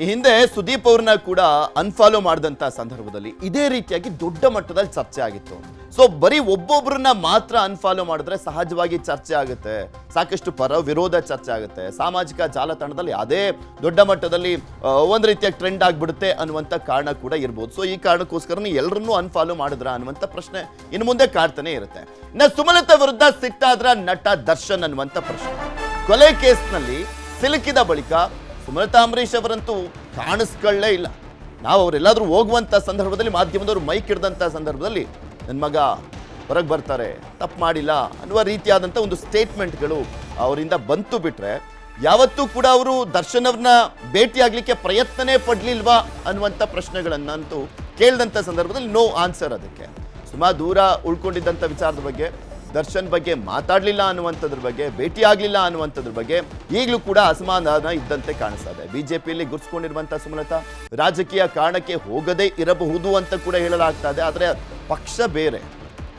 ಈ ಹಿಂದೆ ಸುದೀಪ್ ಅವ್ರನ್ನ ಕೂಡ ಅನ್ಫಾಲೋ ಮಾಡಿದಂತ ಸಂದರ್ಭದಲ್ಲಿ ಇದೇ ರೀತಿಯಾಗಿ ದೊಡ್ಡ ಮಟ್ಟದಲ್ಲಿ ಚರ್ಚೆ ಆಗಿತ್ತು. ಸೊ ಬರೀ ಒಬ್ಬೊಬ್ಬರನ್ನ ಮಾತ್ರ ಅನ್ಫಾಲೋ ಮಾಡಿದ್ರೆ ಸಹಜವಾಗಿ ಚರ್ಚೆ ಆಗುತ್ತೆ. ಸಾಕಷ್ಟು ಪರ ವಿರೋಧ ಚರ್ಚೆ ಆಗುತ್ತೆ. ಸಾಮಾಜಿಕ ಜಾಲತಾಣದಲ್ಲಿ ಅದೇ ದೊಡ್ಡ ಮಟ್ಟದಲ್ಲಿ ಒಂದು ರೀತಿಯಾಗಿ ರೀತಿಯ ಟ್ರೆಂಡ್ ಆಗ್ಬಿಡುತ್ತೆ ಅನ್ನುವಂಥ ಕಾರಣ ಕೂಡ ಇರ್ಬೋದು. ಸೊ ಈ ಕಾರಣಕ್ಕೋಸ್ಕರ ಎಲ್ಲರನ್ನೂ ಅನ್ಫಾಲೋ ಮಾಡಿದ್ರ ಅನ್ನುವಂಥ ಪ್ರಶ್ನೆ ಇನ್ನು ಮುಂದೆ ಕಾಡ್ತಾನೆ ಇರುತ್ತೆ. ಇನ್ನು ಸುಮಲತಾ ವಿರುದ್ಧ ಸಿಟ್ಟಾದ್ರ ನಟ ದರ್ಶನ್ ಅನ್ನುವಂಥ ಪ್ರಶ್ನೆ. ಕೊಲೆ ಕೇಸ್ನಲ್ಲಿ ಸಿಲುಕಿದ ಬಳಿಕ ಸುಮಲತಾ ಅಂಬರೀಶ್ ಅವರಂತೂ ಕಾಣಿಸ್ಕೊಳ್ಳೇ ಇಲ್ಲ. ನಾವು ಅವರೆಲ್ಲಾದರೂ ಹೋಗುವಂಥ ಸಂದರ್ಭದಲ್ಲಿ ಮಾಧ್ಯಮದವರು ಮೈಕ್ ಹಿಡ್ದಂಥ ಸಂದರ್ಭದಲ್ಲಿ ನನ್ನ ಮಗ ಹೊರಗೆ ಬರ್ತಾರೆ, ತಪ್ಪು ಮಾಡಿಲ್ಲ ಅನ್ನುವ ರೀತಿಯಾದಂಥ ಒಂದು ಸ್ಟೇಟ್ಮೆಂಟ್ಗಳು ಅವರಿಂದ ಬಂತು ಬಿಟ್ಟರೆ ಯಾವತ್ತೂ ಕೂಡ ಅವರು ದರ್ಶನ್ ಅವ್ರನ್ನ ಭೇಟಿಯಾಗಲಿಕ್ಕೆ ಪ್ರಯತ್ನನೇ ಪಡಲಿಲ್ವಾ ಅನ್ನುವಂಥ ಪ್ರಶ್ನೆಗಳನ್ನಂತೂ ಕೇಳಿದಂಥ ಸಂದರ್ಭದಲ್ಲಿ ನೋ ಆನ್ಸರ್ ಅದಕ್ಕೆ. ಸುಮಾರು ದೂರ ಉಳ್ಕೊಂಡಿದ್ದಂಥ ವಿಚಾರದ ಬಗ್ಗೆ ದರ್ಶನ್ ಬಗ್ಗೆ ಮಾತಾಡಲಿಲ್ಲ ಅನ್ನುವಂಥದ್ರ ಬಗ್ಗೆ ಭೇಟಿ ಆಗಲಿಲ್ಲ ಅನ್ನುವಂಥದ್ರ ಬಗ್ಗೆ ಈಗಲೂ ಕೂಡ ಅಸಮಾಧಾನ ಇದ್ದಂತೆ ಕಾಣಿಸ್ತಾ ಇದೆ. ಬಿಜೆಪಿಯಲ್ಲಿ ಗುರ್ಸ್ಕೊಂಡಿರುವಂಥ ಸುಮಲತಾ, ರಾಜಕೀಯ ಕಾರಣಕ್ಕೆ ಹೋಗದೇ ಇರಬಹುದು ಅಂತ ಕೂಡ ಹೇಳಲಾಗ್ತಾ ಇದೆ. ಆದರೆ ಪಕ್ಷ ಬೇರೆ,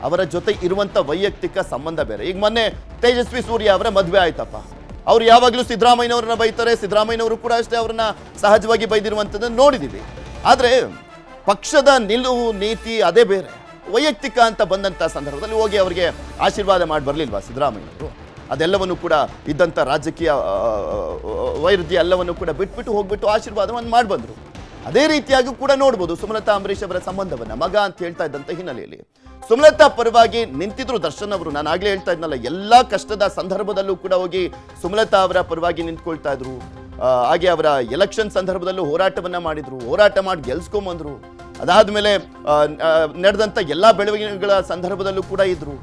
ಅವರ ಜೊತೆ ಇರುವಂಥ ವೈಯಕ್ತಿಕ ಸಂಬಂಧ ಬೇರೆ. ಈಗ ಮೊನ್ನೆ ತೇಜಸ್ವಿ ಸೂರ್ಯ ಅವರ ಮದುವೆ ಆಯ್ತಪ್ಪ. ಅವ್ರು ಯಾವಾಗಲೂ ಸಿದ್ದರಾಮಯ್ಯನವ್ರನ್ನ ಬೈತಾರೆ, ಸಿದ್ದರಾಮಯ್ಯನವರು ಕೂಡ ಅಷ್ಟೇ ಅವ್ರನ್ನ ಸಹಜವಾಗಿ ಬೈದಿರುವಂಥದ್ದನ್ನು ನೋಡಿದ್ದೀವಿ. ಆದರೆ ಪಕ್ಷದ ನಿಲುವು, ನೀತಿ ಅದೇ ಬೇರೆ. ವೈಯಕ್ತಿಕ ಅಂತ ಬಂದಂಥ ಸಂದರ್ಭದಲ್ಲಿ ಹೋಗಿ ಅವರಿಗೆ ಆಶೀರ್ವಾದ ಮಾಡಿ ಬರಲಿಲ್ವಾ ಸಿದ್ದರಾಮಯ್ಯನವರು? ಅದೆಲ್ಲವನ್ನು ಕೂಡ ಇದ್ದಂಥ ರಾಜಕೀಯ ವೈರುಧ್ಯ ಎಲ್ಲವನ್ನು ಕೂಡ ಬಿಟ್ಬಿಟ್ಟು ಹೋಗ್ಬಿಟ್ಟು ಆಶೀರ್ವಾದವನ್ನು ಮಾಡಿ ಬಂದರು ಅದೇ ರೀತಿಯಾಗಿ ಕೂಡ ನೋಡ್ಬೋದು ಸುಮಲತಾ ಅಂಬರೀಷ್ ಅವರ ಸಂಬಂಧವನ್ನು, ಮಗ ಅಂತ ಹೇಳ್ತಾ ಇದ್ದಂಥ ಹಿನ್ನೆಲೆಯಲ್ಲಿ. ಸುಮಲತಾ ಪರವಾಗಿ ನಿಂತಿದ್ರು ದರ್ಶನ್ ಅವರು, ನಾನು ಆಗಲೇ ಹೇಳ್ತಾ ಇದ್ನಲ್ಲ, ಎಲ್ಲ ಕಷ್ಟದ ಸಂದರ್ಭದಲ್ಲೂ ಕೂಡ ಹೋಗಿ ಸುಮಲತಾ ಅವರ ಪರವಾಗಿ ನಿಂತ್ಕೊಳ್ತಾ ಇದ್ರು. ಹಾಗೆ ಅವರ ಎಲೆಕ್ಷನ್ ಸಂದರ್ಭದಲ್ಲೂ ಹೋರಾಟವನ್ನು ಮಾಡಿದರು, ಹೋರಾಟ ಮಾಡಿ ಗೆಲ್ಸ್ಕೊಂಬಂದ್ರು. ಅದಾದ್ಮೇಲೆ ಮೇಲೆ ನಡೆದಂಥ ಎಲ್ಲಾ ಬೆಳವಣಿಗೆಗಳ ಸಂದರ್ಭದಲ್ಲೂ ಕೂಡ ಇದ್ರು.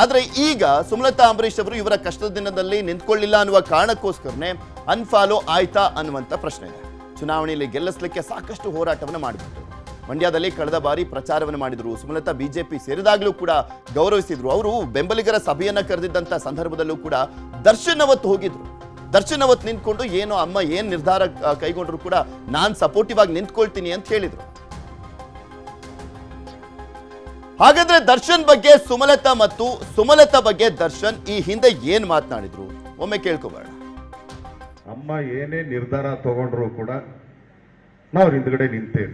ಆದರೆ ಈಗ ಸುಮಲತಾ ಅಂಬರೀಷ್ ಅವರು ಇವರ ಕಷ್ಟದ ದಿನದಲ್ಲಿ ನಿಂತ್ಕೊಳ್ಳಿಲ್ಲ ಅನ್ನುವ ಕಾರಣಕ್ಕೋಸ್ಕರನೇ ಅನ್ಫಾಲೋ ಆಯ್ತಾ ಅನ್ನುವಂಥ ಪ್ರಶ್ನೆ ಇದೆ. ಚುನಾವಣೆಯಲ್ಲಿ ಗೆಲ್ಲಿಸಲಿಕ್ಕೆ ಸಾಕಷ್ಟು ಹೋರಾಟವನ್ನು ಮಾಡಿಬಿಟ್ಟು ಮಂಡ್ಯದಲ್ಲಿ ಕಳೆದ ಬಾರಿ ಪ್ರಚಾರವನ್ನು ಮಾಡಿದರು. ಸುಮಲತಾ ಬಿಜೆಪಿ ಸೇರಿದಾಗಲೂ ಕೂಡ ಗೌರವಿಸಿದರು. ಅವರು ಬೆಂಬಲಿಗರ ಸಭೆಯನ್ನ ಕರೆದಿದ್ದಂಥ ಸಂದರ್ಭದಲ್ಲೂ ಕೂಡ ದರ್ಶನ್ ಅವತ್ತು ಹೋಗಿದ್ರು. ದರ್ಶನ್ ಅವತ್ತು ನಿಂತ್ಕೊಂಡು, ಏನೋ ಅಮ್ಮ, ಏನು ನಿರ್ಧಾರ ಕೈಗೊಂಡ್ರು ಕೂಡ ನಾನು ಸಪೋರ್ಟಿವ್ ಆಗಿ ನಿಂತ್ಕೊಳ್ತೀನಿ ಅಂತ ಹೇಳಿದ್ರು. ಹಾಗಾದ್ರೆ ದರ್ಶನ್ ಬಗ್ಗೆ, ಸುಮಲತಾ ಮತ್ತು ಸುಮಲತಾ ಬಗ್ಗೆ ದರ್ಶನ್ ಈ ಹಿಂದೆ ಏನ್ ಮಾತನಾಡಿದ್ರು? ಒಮ್ಮೆ ಕೇಳ್ಕೊಬೇಡ ಅಮ್ಮ ಏನೇ ನಿರ್ಧಾರ ತಗೊಂಡ್ರು ಕೂಡ ನಾವು ಹಿಂದ್ಗಡೆ ನಿಂತೇ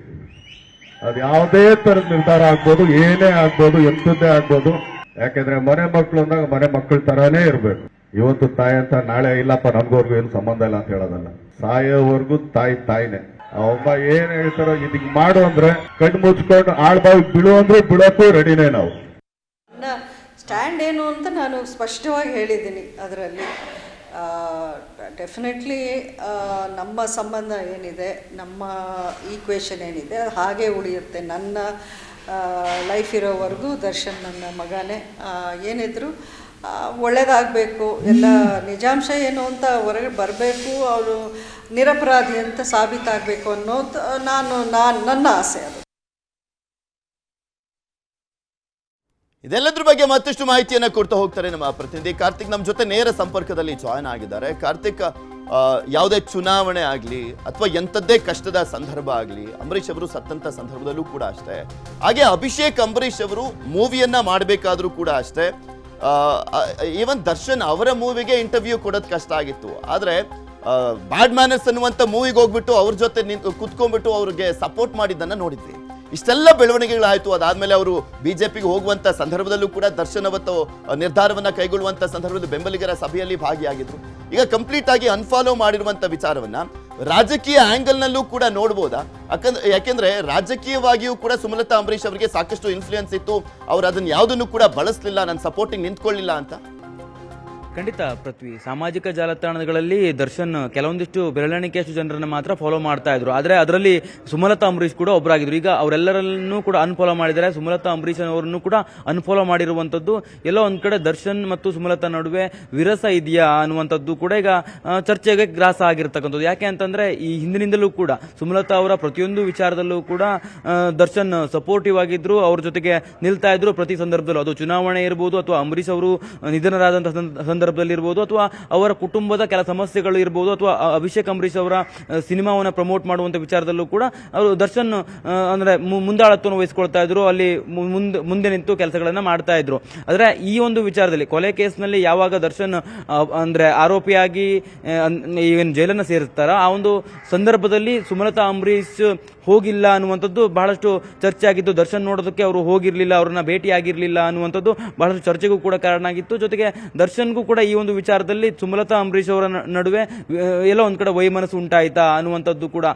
ಅದು ಯಾವುದೇ ತರದ ನಿರ್ಧಾರ ಆಗ್ಬೋದು, ಏನೇ ಆಗ್ಬೋದು ಎಂತದ್ದೇ ಆಗ್ಬೋದು. ಯಾಕೆಂದ್ರೆ ಮನೆ ಮಕ್ಕಳು ಅಂದಾಗ ಮನೆ ಮಕ್ಕಳ ತರಾನೇ ಇರ್ಬೇಕು. ಇವತ್ತು ತಾಯಿ ಅಂತ ನಾಳೆ ಇಲ್ಲಪ್ಪ, ನಮ್ಗವ್ರಿಗೂ ಏನು ಸಂಬಂಧ ಇಲ್ಲ ಅಂತ ಹೇಳೋದಲ್ಲ. ಸಾಯೋವರೆಗೂ ತಾಯಿ ತಾಯಿನೇ. ಅಮ್ಮ ಏನ್ ಹೇಳ್ತಾರೋ ಇದಕ್ ಮಾಡು ಅಂದ್ರೆ ಕಣ್ಣು ಮುಚ್ಕೊಂಡು ಆಳ್ಬಾವಿ ಬಿಡು ಅಂದ್ರೆ ಬಿಡೋಕ್ಕೂ ರೆಡಿನೇ ನಾವು. ಸ್ಟ್ಯಾಂಡ್ ಏನು ಅಂತ ನಾನು ಸ್ಪಷ್ಟವಾಗಿ ಹೇಳಿದ್ದೀನಿ ಅದರಲ್ಲಿ. ಡೆಫಿನೆಟ್ಲಿ ನಮ್ಮ ಸಂಬಂಧ ಏನಿದೆ, ನಮ್ಮ ಈಕ್ವೇಷನ್ ಏನಿದೆ, ಅದು ಹಾಗೆ ಉಳಿಯುತ್ತೆ. ನನ್ನ ಲೈಫ್ ಇರೋವರೆಗೂ ದರ್ಶನ್ ನನ್ನ ಮಗನೇ. ಏನಿದ್ರು ಒಳ್ಳೇದಾಗಬೇಕು. ಎಲ್ಲ ನಿಜಾಂಶ ಏನು ಅಂತ ಹೊರಗೆ ಬರಬೇಕು. ಅವರು ನಿರಪರಾಧಿ ಅಂತ ಸಾಬೀತಾಗಬೇಕು ಅನ್ನೋದು ನಾನು ನಾನು, ನನ್ನ ಆಸೆ ಅದು. ಇದೆಲ್ಲದ್ರ ಬಗ್ಗೆ ಮತ್ತಷ್ಟು ಮಾಹಿತಿಯನ್ನು ಕೊಡ್ತಾ ಹೋಗ್ತಾರೆ ನಮ್ಮ ಪ್ರತಿನಿಧಿ. ಕಾರ್ತಿಕ್ ನಮ್ಮ ಜೊತೆ ನೇರ ಸಂಪರ್ಕದಲ್ಲಿ ಜಾಯ್ನ್ ಆಗಿದ್ದಾರೆ. ಕಾರ್ತಿಕ್ ಯಾವುದೇ ಚುನಾವಣೆ ಆಗಲಿ ಅಥವಾ ಎಂಥದ್ದೇ ಕಷ್ಟದ ಸಂದರ್ಭ ಆಗಲಿ, ಅಂಬರೀಷ್ ಅವರು ಸತ್ತಂತ ಸಂದರ್ಭದಲ್ಲೂ ಕೂಡ ಅಷ್ಟೇ. ಹಾಗೆ ಅಭಿಷೇಕ್ ಅಂಬರೀಷ್ ಅವರು ಮೂವಿಯನ್ನ ಮಾಡಬೇಕಾದ್ರೂ ಕೂಡ ಅಷ್ಟೇ. ಈವನ್ ದರ್ಶನ್ ಅವರ ಮೂವಿಗೆ ಇಂಟರ್ವ್ಯೂ ಕೊಡೋದು ಕಷ್ಟ ಆಗಿತ್ತು. ಆದರೆ ಬ್ಯಾಡ್ ಮ್ಯಾನರ್ಸ್ ಅನ್ನುವಂಥ ಮೂವಿಗೆ ಹೋಗ್ಬಿಟ್ಟು ಅವ್ರ ಜೊತೆ ನಿಂತು ಕುತ್ಕೊಂಡ್ಬಿಟ್ಟು ಅವ್ರಿಗೆ ಸಪೋರ್ಟ್ ಮಾಡಿದ್ದನ್ನು ನೋಡಿದ್ವಿ. ಇಷ್ಟೆಲ್ಲ ಬೆಳವಣಿಗೆಗಳಾಯಿತು. ಅದಾದಮೇಲೆ ಅವರು ಬಿ ಜೆ ಪಿಗೆ ಹೋಗುವಂಥ ಸಂದರ್ಭದಲ್ಲೂ ಕೂಡ ದರ್ಶನ್ ಅವತ್ತು ನಿರ್ಧಾರವನ್ನು ಕೈಗೊಳ್ಳುವಂಥ ಸಂದರ್ಭದಲ್ಲಿ ಬೆಂಬಲಿಗರ ಸಭೆಯಲ್ಲಿ ಭಾಗಿಯಾಗಿದ್ದರು ಈಗ ಕಂಪ್ಲೀಟ್ ಆಗಿ ಅನ್ಫಾಲೋ ಮಾಡಿರುವಂಥ ವಿಚಾರವನ್ನ ರಾಜಕೀಯ ಆಂಗಲ್ ನಲ್ಲೂ ಕೂಡ ನೋಡ್ಬೋದಾ? ಯಾಕಂದ್ರೆ ಯಾಕೆಂದ್ರೆ ರಾಜಕೀಯವಾಗಿಯೂ ಕೂಡ ಸುಮಲತಾ ಅಂಬರೀಶ್ ಅವರಿಗೆ ಸಾಕಷ್ಟು ಇನ್ಫ್ಲೂಯೆನ್ಸ್ ಇತ್ತು. ಅವ್ರು ಅದನ್ನ ಯಾವುದನ್ನು ಕೂಡ ಬಳಸಲಿಲ್ಲ ನನ್ನ ಸಪೋರ್ಟಿಂಗ್ ನಿಂತ್ಕೊಳ್ಳಿಲ್ಲ ಅಂತ. ಖಂಡಿತ ಪೃಥ್ವಿ. ಸಾಮಾಜಿಕ ಜಾಲತಾಣಗಳಲ್ಲಿ ದರ್ಶನ್ ಕೆಲವೊಂದಿಷ್ಟು ಬೆರಳೆಣಿಕೆಯಷ್ಟು ಜನರನ್ನ ಮಾತ್ರ ಫಾಲೋ ಮಾಡ್ತಾ ಇದ್ರು. ಆದ್ರೆ ಅದರಲ್ಲಿ ಸುಮಲತಾ ಅಂಬರೀಶ್ ಕೂಡ ಒಬ್ಬರಾಗಿದ್ರು ಈಗ ಅವರೆಲ್ಲರನ್ನೂ ಕೂಡ ಅನ್ಫಾಲೋ ಮಾಡಿದ್ದಾರೆ. ಸುಮಲತಾ ಅಂಬರೀಶ್ ಅವರನ್ನು ಕೂಡ ಅನ್ಫಾಲೋ ಮಾಡಿರುವಂತದ್ದು ಎಲ್ಲೋ ಒಂದ್ ಕಡೆ ದರ್ಶನ್ ಮತ್ತು ಸುಮಲತಾ ನಡುವೆ ವಿರಸ ಇದೆಯಾ ಅನ್ನುವಂಥದ್ದು ಕೂಡ ಈಗ ಚರ್ಚೆಗೆ ಗ್ರಾಸ ಆಗಿರ್ತಕ್ಕಂಥದ್ದು. ಯಾಕೆ ಅಂತಂದ್ರೆ ಈ ಹಿಂದಿನಿಂದಲೂ ಕೂಡ ಸುಮಲತಾ ಅವರ ಪ್ರತಿಯೊಂದು ವಿಚಾರದಲ್ಲೂ ಕೂಡ ದರ್ಶನ್ ಸಪೋರ್ಟಿವ್ ಆಗಿದ್ರು. ಅವ್ರ ಜೊತೆಗೆ ನಿಲ್ತಾ ಇದ್ರು. ಪ್ರತಿ ಸಂದರ್ಭದಲ್ಲೂ. ಅದು ಚುನಾವಣೆ ಇರ್ಬೋದು ಅಥವಾ ಅಂಬರೀಶ್ ಅವರು ನಿಧನರಾದಂತಹ ಸಂದ- ಸಂದರ್ಭ ಸಂದರ್ಭದಲ್ಲಿ ಇರ್ಬೋದು ಅಥವಾ ಅವರ ಕುಟುಂಬದ ಕೆಲ ಸಮಸ್ಯೆಗಳು ಇರ್ಬೋದು ಅಥವಾ ಅಭಿಷೇಕ್ ಅಂಬರೀಷ್ ಅವರ ಸಿನಿಮಾವನ್ನು ಪ್ರಮೋಟ್ ಮಾಡುವಂಥ ವಿಚಾರದಲ್ಲೂ ಕೂಡ ಅವರು ದರ್ಶನ್ ಅಂದರೆ ಮುಂದಾಳತ್ವವನ್ನು ವಹಿಸ್ಕೊಳ್ತಾ ಇದ್ರು, ಅಲ್ಲಿ ಮುಂದೆ ಮುಂದೆ ನಿಂತು ಕೆಲಸಗಳನ್ನು ಮಾಡ್ತಾ ಇದ್ರು. ಆದರೆ ಈ ಒಂದು ವಿಚಾರದಲ್ಲಿ ಕೊಲೆ ಕೇಸ್ನಲ್ಲಿ ಯಾವಾಗ ದರ್ಶನ್ ಅಂದರೆ ಆರೋಪಿಯಾಗಿ ಏನು ಜೈಲನ್ನು ಸೇರಿಸ್ತಾರೋ, ಆ ಒಂದು ಸಂದರ್ಭದಲ್ಲಿ ಸುಮಲತಾ ಅಂಬರೀಶ್ ಹೋಗಿಲ್ಲ ಅನ್ನುವಂಥದ್ದು ಬಹಳಷ್ಟು ಚರ್ಚೆ ಆಗಿತ್ತು ದರ್ಶನ್ ನೋಡೋದಕ್ಕೆ ಅವರು ಹೋಗಿರಲಿಲ್ಲ, ಅವ್ರನ್ನ ಭೇಟಿ ಆಗಿರಲಿಲ್ಲ ಅನ್ನುವಂಥದ್ದು ಬಹಳಷ್ಟು ಚರ್ಚೆಗೂ ಕೂಡ ಕಾರಣ ಆಗಿತ್ತು. ಜೊತೆಗೆ ದರ್ಶನ್ಗೂ ಕೂಡ ಈ ಒಂದು ವಿಚಾರದಲ್ಲಿ ಸುಮಲತಾ ಅಂಬರೀಶ್ ಅವರ ನಡುವೆ ಎಲ್ಲ ಒಂದು ಕಡೆ ವೈಮನಸ್ಸು ಉಂಟಾಯಿತಾ ಅನ್ನುವಂಥದ್ದು ಕೂಡ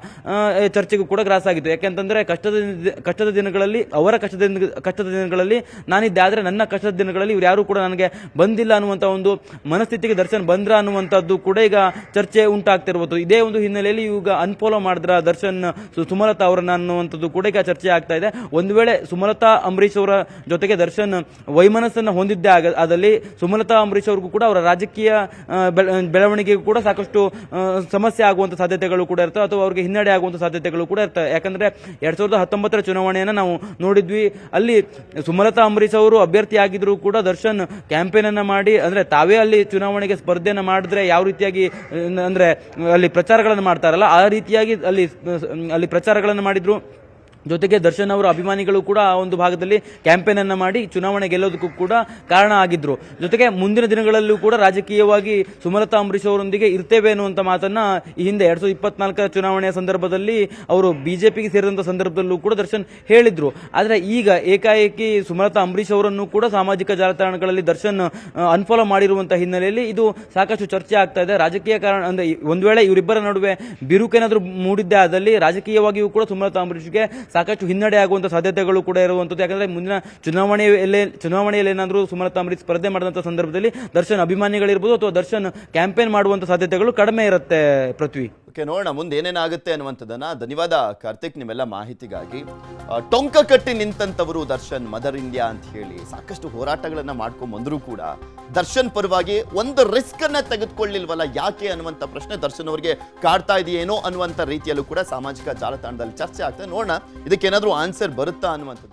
ಚರ್ಚೆಗೂ ಕೂಡ ಗ್ರಾಸ ಆಗಿತ್ತು. ಯಾಕೆಂತಂದ್ರೆ ಕಷ್ಟದ ಕಷ್ಟದ ದಿನಗಳಲ್ಲಿ, ಅವರ ಕಷ್ಟದ ಕಷ್ಟದ ದಿನಗಳಲ್ಲಿ ನಾನಿದ್ದಾದರೆ ನನ್ನ ಕಷ್ಟದ ದಿನಗಳಲ್ಲಿ ಇವ್ರು ಯಾರು ಕೂಡ ನನಗೆ ಬಂದಿಲ್ಲ ಅನ್ನುವಂಥ ಒಂದು ಮನಸ್ಥಿತಿಗೆ ದರ್ಶನ್ ಬಂದ್ರ ಅನ್ನುವಂಥದ್ದು ಕೂಡ ಈಗ ಚರ್ಚೆ ಉಂಟಾಗ್ತಿರ್ಬೋದು. ಇದೇ ಒಂದು ಹಿನ್ನೆಲೆಯಲ್ಲಿ ಈಗ ಅನ್ಫಾಲೋ ಮಾಡಿದ್ರ ದರ್ಶನ್ ಸು- ಸುಮಲತಾ ಅವರನ್ನ ಅನ್ನುವಂಥದ್ದು ಕೂಡ ಈಗ ಚರ್ಚೆ ಆಗ್ತಾ ಇದೆ. ಒಂದು ವೇಳೆ ಸುಮಲತಾ ಅಂಬರೀಶ್ ಅವರ ಜೊತೆಗೆ ದರ್ಶನ್ ವೈಮನಸ್ಸನ್ನ ಹೊಂದಿದ್ದೇ ಆಗ ಅದಲ್ಲಿ ಸುಮಲತಾ ಅಂಬರೀಶ್ ಅವ್ರಿಗೂ ಕೂಡ ಅವರ ರಾಜಕೀಯ ಬೆಳವಣಿಗೆಗೂ ಕೂಡ ಸಾಕಷ್ಟು ಸಮಸ್ಯೆ ಆಗುವಂತ ಸಾಧ್ಯತೆಗಳು ಕೂಡ ಇರ್ತವೆ ಅಥವಾ ಅವರಿಗೆ ಹಿನ್ನಡೆ ಆಗುವಂತ ಸಾಧ್ಯತೆಗಳು ಕೂಡ ಇರ್ತವೆ. ಯಾಕಂದ್ರೆ ಎರಡ್ ಸಾವಿರದ ಹತ್ತೊಂಬತ್ತರ ಚುನಾವಣೆಯನ್ನ ನಾವು ನೋಡಿದ್ವಿ. ಅಲ್ಲಿ ಸುಮಲತಾ ಅಂಬರೀಶ್ ಅವರು ಅಭ್ಯರ್ಥಿ ಆಗಿದ್ರು ಕೂಡ ದರ್ಶನ್ ಕ್ಯಾಂಪೇನ್ ಅನ್ನ ಮಾಡಿ, ಅಂದ್ರೆ ತಾವೇ ಅಲ್ಲಿ ಚುನಾವಣೆಗೆ ಸ್ಪರ್ಧೆಯನ್ನ ಮಾಡಿದ್ರೆ ಯಾವ ರೀತಿಯಾಗಿ, ಅಂದ್ರೆ ಅಲ್ಲಿ ಪ್ರಚಾರಗಳನ್ನು ಮಾಡ್ತಾರಲ್ಲ, ಆ ರೀತಿಯಾಗಿ ಅಲ್ಲಿ ಅಲ್ಲಿ ಪ್ರಚಾರಗಳನ್ನು ಮಾಡಿದ್ರು. ಜೊತೆಗೆ ದರ್ಶನ್ ಅವರ ಅಭಿಮಾನಿಗಳು ಕೂಡ ಆ ಒಂದು ಭಾಗದಲ್ಲಿ ಕ್ಯಾಂಪೇನ್ ಅನ್ನು ಮಾಡಿ ಚುನಾವಣೆ ಗೆಲ್ಲೋದಕ್ಕೂ ಕೂಡ ಕಾರಣ ಆಗಿದ್ರು. ಜೊತೆಗೆ ಮುಂದಿನ ದಿನಗಳಲ್ಲೂ ಕೂಡ ರಾಜಕೀಯವಾಗಿ ಸುಮಲತಾ ಅಂಬರೀಶ್ ಅವರೊಂದಿಗೆ ಇರ್ತೇವೆ ಅನ್ನುವಂಥ ಮಾತನ್ನ ಈ ಹಿಂದೆ ಎರಡ್ ಸಾವಿರದ ಇಪ್ಪತ್ನಾಲ್ಕರ ಚುನಾವಣೆಯ ಸಂದರ್ಭದಲ್ಲಿ ಅವರು ಬಿಜೆಪಿಗೆ ಸೇರಿದಂಥ ಸಂದರ್ಭದಲ್ಲೂ ಕೂಡ ದರ್ಶನ್ ಹೇಳಿದ್ರು. ಆದರೆ ಈಗ ಏಕಾಏಕಿ ಸುಮಲತಾ ಅಂಬರೀಶ್ ಅವರನ್ನು ಕೂಡ ಸಾಮಾಜಿಕ ಜಾಲತಾಣಗಳಲ್ಲಿ ದರ್ಶನ್ ಅನ್ಫಾಲೋ ಮಾಡಿರುವಂತಹ ಹಿನ್ನೆಲೆಯಲ್ಲಿ ಇದು ಸಾಕಷ್ಟು ಚರ್ಚೆ ಆಗ್ತಾ ಇದೆ. ರಾಜಕೀಯ ಕಾರಣ ಅಂದ್ರೆ ಒಂದ್ ವೇಳೆ ಇವರಿಬ್ಬರ ನಡುವೆ ಬಿರುಕೇನಾದ್ರೂ ಮೂಡಿದ್ದೇ ಆದಲ್ಲಿ ರಾಜಕೀಯವಾಗಿಯೂ ಕೂಡ ಸುಮಲತಾ ಅಂಬರೀಷ್ಗೆ ಸಾಕಷ್ಟು ಹಿನ್ನಡೆ ಆಗುವಂಥ ಸಾಧ್ಯತೆಗಳು ಕೂಡ ಇರುವಂಥದ್ದು ಯಾಕಂದರೆ ಮುಂದಿನ ಚುನಾವಣೆಯಲ್ಲೇ ಚುನಾವಣೆಯಲ್ಲಿ ಏನಾದರೂ ಸುಮಲತಾ ಅಂಬರೀಶ್ ಸ್ಪರ್ಧೆ ಮಾಡಿದಂಥ ಸಂದರ್ಭದಲ್ಲಿ ದರ್ಶನ್ ಅಭಿಮಾನಿಗಳಿರ್ಬೋದು ಅಥವಾ ದರ್ಶನ್ ಕ್ಯಾಂಪೇನ್ ಮಾಡುವಂಥ ಸಾಧ್ಯತೆಗಳು ಕಡಿಮೆ ಇರುತ್ತೆ ಪೃಥ್ವಿ. ಓಕೆ, ನೋಡೋಣ, ಮುಂದೆ ಏನೇನಾಗುತ್ತೆ ಅನ್ನುವಂಥದ್ದನ್ನು. ಧನ್ಯವಾದ ಕಾರ್ತಿಕ್, ನಿಮ್ಮೆಲ್ಲ ಮಾಹಿತಿಗಾಗಿ. ಟೊಂಕ ಕಟ್ಟಿ ನಿಂತಂತವರು ದರ್ಶನ್, ಮದರ್ ಇಂಡಿಯಾ ಅಂತ ಹೇಳಿ ಸಾಕಷ್ಟು ಹೋರಾಟಗಳನ್ನು ಮಾಡ್ಕೊಂಡು ಬಂದರೂ ಕೂಡ. ದರ್ಶನ್ ಪರವಾಗಿ ಒಂದು ರಿಸ್ಕ್ ಅನ್ನ ತೆಗೆದುಕೊಳ್ಳಿಲ್ವಲ್ಲ, ಯಾಕೆ ಅನ್ನುವಂಥ ಪ್ರಶ್ನೆ ದರ್ಶನ್ ಅವರಿಗೆ ಕಾಡ್ತಾ ಇದೆಯೇನೋ ಅನ್ನುವಂಥ ರೀತಿಯಲ್ಲೂ ಕೂಡ ಸಾಮಾಜಿಕ ಜಾಲತಾಣದಲ್ಲಿ ಚರ್ಚೆ ಆಗ್ತದೆ. ನೋಡೋಣ ಇದಕ್ಕೇನಾದ್ರೂ ಆನ್ಸರ್ ಬರುತ್ತಾ ಅನ್ನುವಂಥದ್ದು.